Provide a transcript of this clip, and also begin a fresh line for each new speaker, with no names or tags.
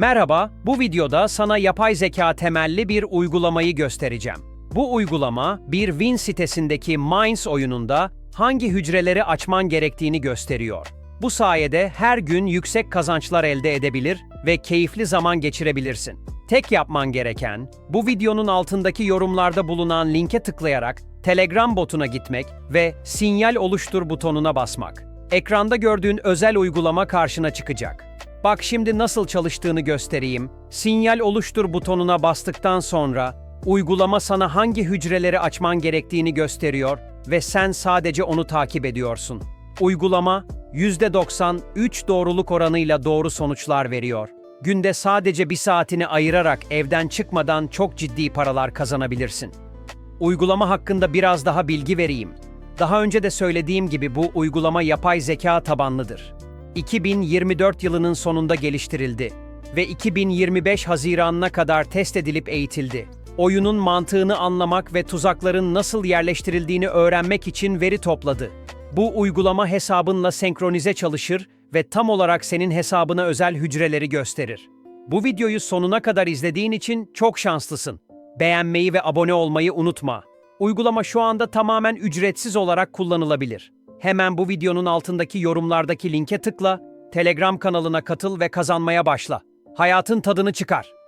Merhaba, bu videoda sana yapay zeka temelli bir uygulamayı göstereceğim. Bu uygulama, bir Win sitesindeki Minds oyununda hangi hücreleri açman gerektiğini gösteriyor. Bu sayede her gün yüksek kazançlar elde edebilir ve keyifli zaman geçirebilirsin. Tek yapman gereken, bu videonun altındaki yorumlarda bulunan linke tıklayarak Telegram botuna gitmek ve sinyal oluştur butonuna basmak. Ekranda gördüğün özel uygulama karşına çıkacak. Bak şimdi nasıl çalıştığını göstereyim. Sinyal oluştur butonuna bastıktan sonra uygulama sana hangi hücreleri açman gerektiğini gösteriyor ve sen sadece onu takip ediyorsun. Uygulama %93 doğruluk oranıyla doğru sonuçlar veriyor. Günde sadece bir saatini ayırarak evden çıkmadan çok ciddi paralar kazanabilirsin. Uygulama hakkında biraz daha bilgi vereyim. Daha önce de söylediğim gibi bu uygulama yapay zeka tabanlıdır. 2024 yılının sonunda geliştirildi ve 2025 Haziranına kadar test edilip eğitildi. Oyunun mantığını anlamak ve tuzakların nasıl yerleştirildiğini öğrenmek için veri topladı. Bu uygulama hesabınla senkronize çalışır ve tam olarak senin hesabına özel hücreleri gösterir. Bu videoyu sonuna kadar izlediğin için çok şanslısın. Beğenmeyi ve abone olmayı unutma. Uygulama şu anda tamamen ücretsiz olarak kullanılabilir. Hemen bu videonun altındaki yorumlardaki linke tıkla, Telegram kanalına katıl ve kazanmaya başla. Hayatın tadını çıkar.